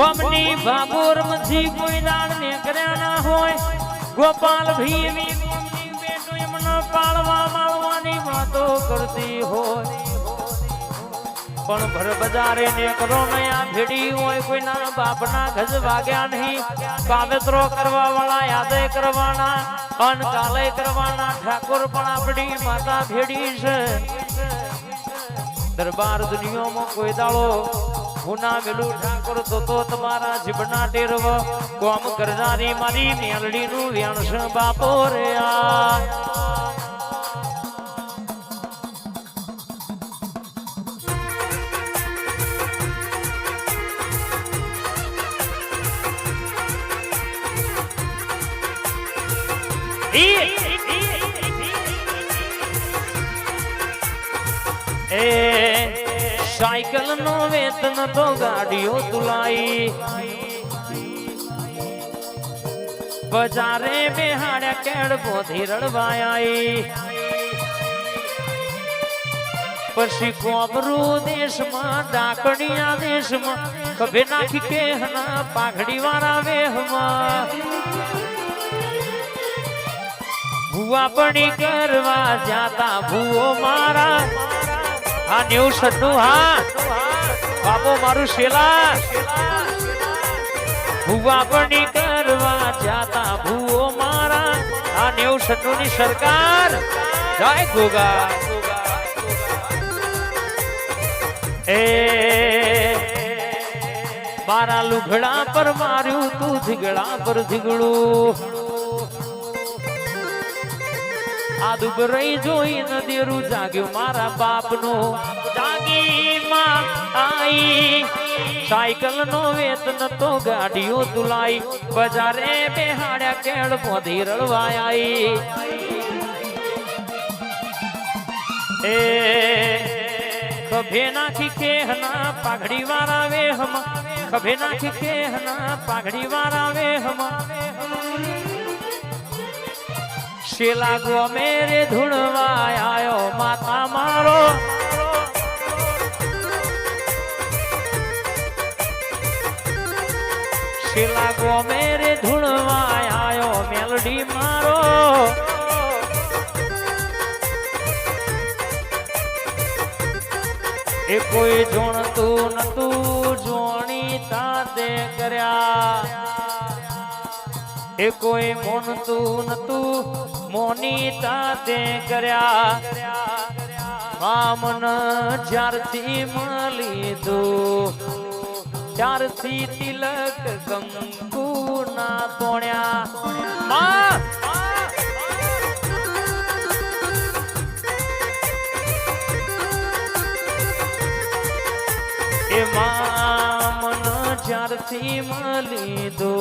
કોમની ભાગોર મથી કોઈ દાડ ને કર્યા હોય, ગોપાલ એમને પાળવા માળવાની વાતો કરતી હોય. પણ ભર બજારે ને કરો નયા ભેડી હોય, કોઈના બાપના ગજ વાગ્યા નહીં. પાવેતરો કરવા વાળા યાદે કરવાના અન કાલે કરવાના, ઠાકોર પણ આપણી માતા ભેડી છે. દરબાર દુનિયામાં કોઈ દાડો હુના મેલું ઠાકોર તો તો તમારા જીભના ટેરવ કોમ કરનારી મારી મેલડીનું વ્યાણસ બાપો રે એ સાયકલ નો વેતન તો ગાડીઓ તુલાઈ બજારે બેહાડ્યા કેડ પોધી રડવાઈ પછી કોબરું દેશમાં, ડાકડિયા દેશમાં કભે નાખી કે હના પાઘડી વાળા વેહમાં. ભૂવા પડી કરવા જાતા ભૂવો મારા. હા નેવું સન્નું હા. બાબો મારું શેલા. ભૂવા કરવા જાતા ભૂવો મારા. આ નેવું સન્નું ની સરકાર. જય ગોગા. એ મારા લુઘડા પર માર્યું તું ધીગડા પર ધીગડું આ દુબરઈ જોઈ નદીરું જાગ્યું મારા બાપનું. જાગી આઈ. સાયકલ નો વેતન તો ગાડીઓ તુલાઈ બજારે બેહાડ્યા કેળ પોધી આઈ એ ખભે નાખી કેહના પાઘડી વાળા વેહમાં. ખભે નાખી કેહના પાઘડી વાળા વેહમાં. શેલા ગો મેરે ધૂણવા આયો માતા મારો. શેલા ગો મેરે ધૂણવા આયો મેલડી મારો. એ કોઈ જોણતું નતું, જોણી તાતે કર્યા. એ કોઈ મોનતું નતું, મોની તાતે કર્યા મામન જ્યારથી મળી દો ત્યારથી તિલક કંકુ ના તોણ્યા! એ મામન જ્યારથી મળી દો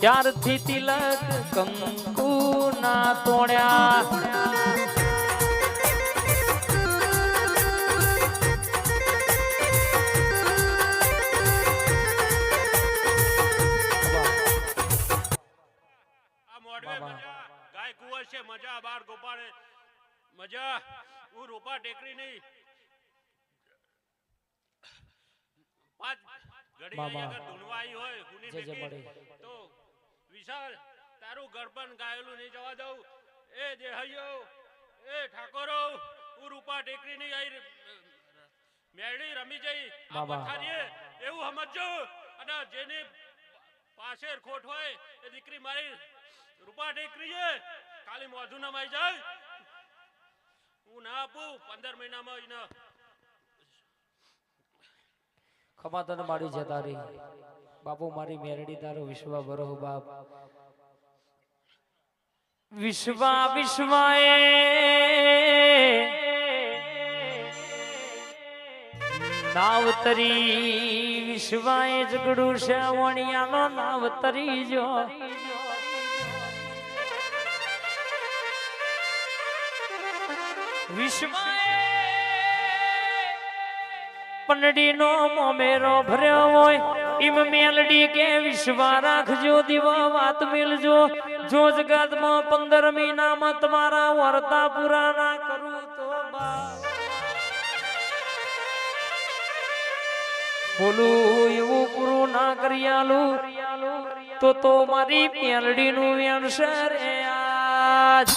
ત્યારથી તિલક કંકુ ના તોડ્યા મજા. છે મજા. બાર ગોપાળે મજા. હું રૂપા ટેકરી નહીં. પાંચ. ઘડી આગળ ધૂનવા હોય. તો વિશાલ તારું ગરબન ગાયેલું નહીં જવા દઉં. એ દેહૈયો એ ઠાકોરો હું રૂપા ટેકરી નહીં આવી મેળી રમી જઈ. આ પથારીએ એવું સમજજો. અને જેની પાસે ખોટ હોય એ દીકરી મારી રૂપા ટેકરી છે ખાલી મોઢું નમાઈ જાય. હું ના આપું પંદર મહિનામાં એને ખમા તને મારી જતા રહી બાપુ, મારી મેરડી તારો વિશ્વ બરો બાપ. વિશ્વા વિશ્વાએ નાવતરી વિશ્વાએ જગડું છે, વણિયાનો નાવતરી જો. વિશ્વાએ પંડડીનો મોમેરો ભર્યો હોય ઇમ મેલડી કે વિશ્વા રાખજો, દીવા, વાત મિલજો. જો જગતમાં પંદર મહિનામાં તમારા વર્તા પૂરા ના કરું તો બા એવું પૂરું ના કરી આલું, તો તો મારી મેલડીનું રે આજ.